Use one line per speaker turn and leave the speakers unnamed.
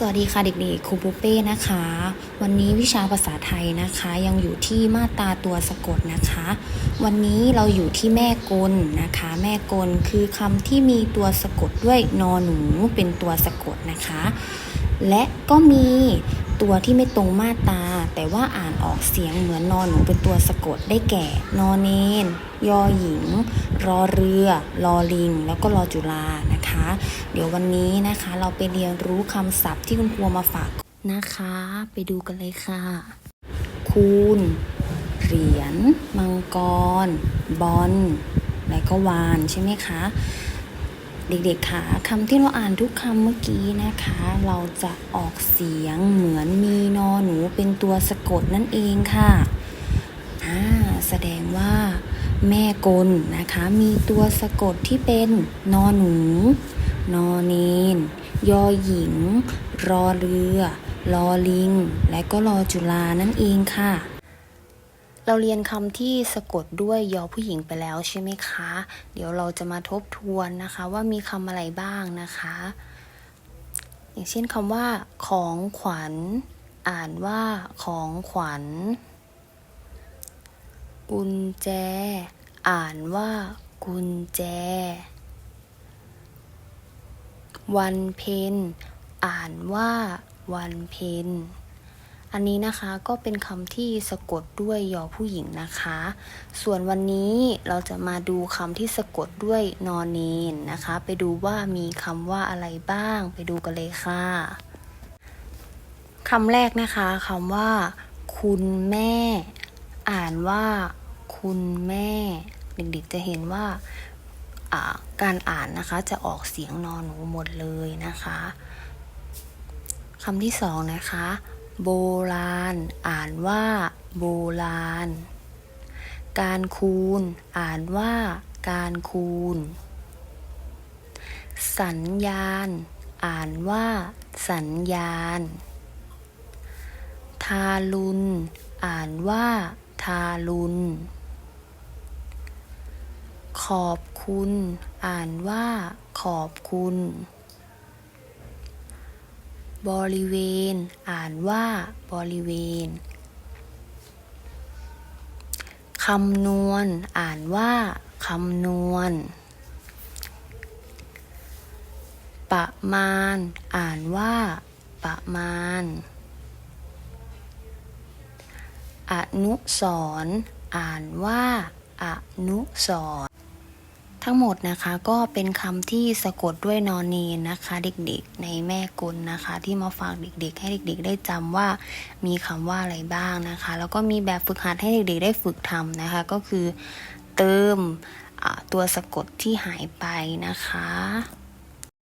สวัสดีค่ะเด็กๆครูปุเป้นะคะ วันนี้วิชาภาษาไทยนะคะ ยังอยู่ที่มาตราตัวสะกดนะคะ วันนี้เราอยู่ที่แม่กลนะคะ แม่กลคือคำที่มีตัวสะกดด้วยนอหนูเป็นตัวสะกดนะคะ และก็มีตัวที่ไม่ตรงมาตราแต่ว่าอ่านออกเสียงเหมือนนอนหนูเป็นตัวสะกดได้แก่ นอเนนยอหญิง รอเรือลอลิง แล้วก็รอจุฬานะ คะ เดี๋ยววันนี้นะคะเราไปเรียนรู้คำศัพท์ที่คุณครูมาฝากนะคะ ไปดูกันเลยค่ะ คูณ เหรียญ มังกร บอลและก็วานใช่ไหมคะ เด็กๆค่ะคำที่เราอ่านทุกคำเมื่อกี้นะคะ เราจะออกเสียงเหมือนมีนอหนูเป็นตัวสะกดนั่นเองค่ะอ่าแสดงว่า แม่กลนะคะ มีตัวสะกดที่เป็นนอหนู นอเนนยอหญิง รอเรือลอลิง และก็รอจุฬานั่นเองค่ะ เราเรียนคำที่สะกดด้วยยอผู้หญิงไปแล้วใช่ไหมคะ เดี๋ยวเราจะมาทบทวนนะคะ ว่ามีคำอะไรบ้างนะคะ อย่างเช่นคำว่า ของขวัญ อ่านว่าของขวัญ กุญแจ อ่านว่ากุญแจ วันเพ็ญอ่านว่าวันเพ็ญอันนี้นะคะก็เป็นคำที่สะกดด้วยยอผู้หญิงนะคะ ส่วนวันนี้เราจะมาดูคำที่สะกดด้วยนอนเนนนะคะ ไปดูว่ามีคำว่าอะไรบ้าง ไปดูกันเลยค่ะคำแรกนะคะคำว่า คุณแม่ อ่านว่าคุณแม่ เด็กๆจะเห็นว่าการอ่านนะคะจะออกเสียงนอนหนูหมดเลยนะคะคำที่สองนะคะ โบราณ อ่านว่า โบราณ การคูณ อ่านว่า การคูณ สัญญาณ อ่านว่า สัญญาณ ทารุณ อ่านว่าารุณ ขอบคุณ อ่านว่า ขอบคุณ บริเวณ อ่านว่า บริเวณคำนวณ อ่านว่าคำนวณ ประมาณ อ่านว่า ประมาณ อนุสรณ์อ่านว่าอนุสรณ์ทั้งหมดนะคะก็เป็นคำที่สะกดด้วยนอนเนนนะคะ เด็กๆในแม่กลนะคะ ที่มาฝากเด็กๆ ให้เด็กๆ ได้จำว่ามีคำว่าอะไรบ้างนะคะ แล้วก็มีแบบฝึกหัดให้เด็กๆ ได้ฝึกทำนะคะ ก็คือเติมตัวสะกดที่หายไปนะคะ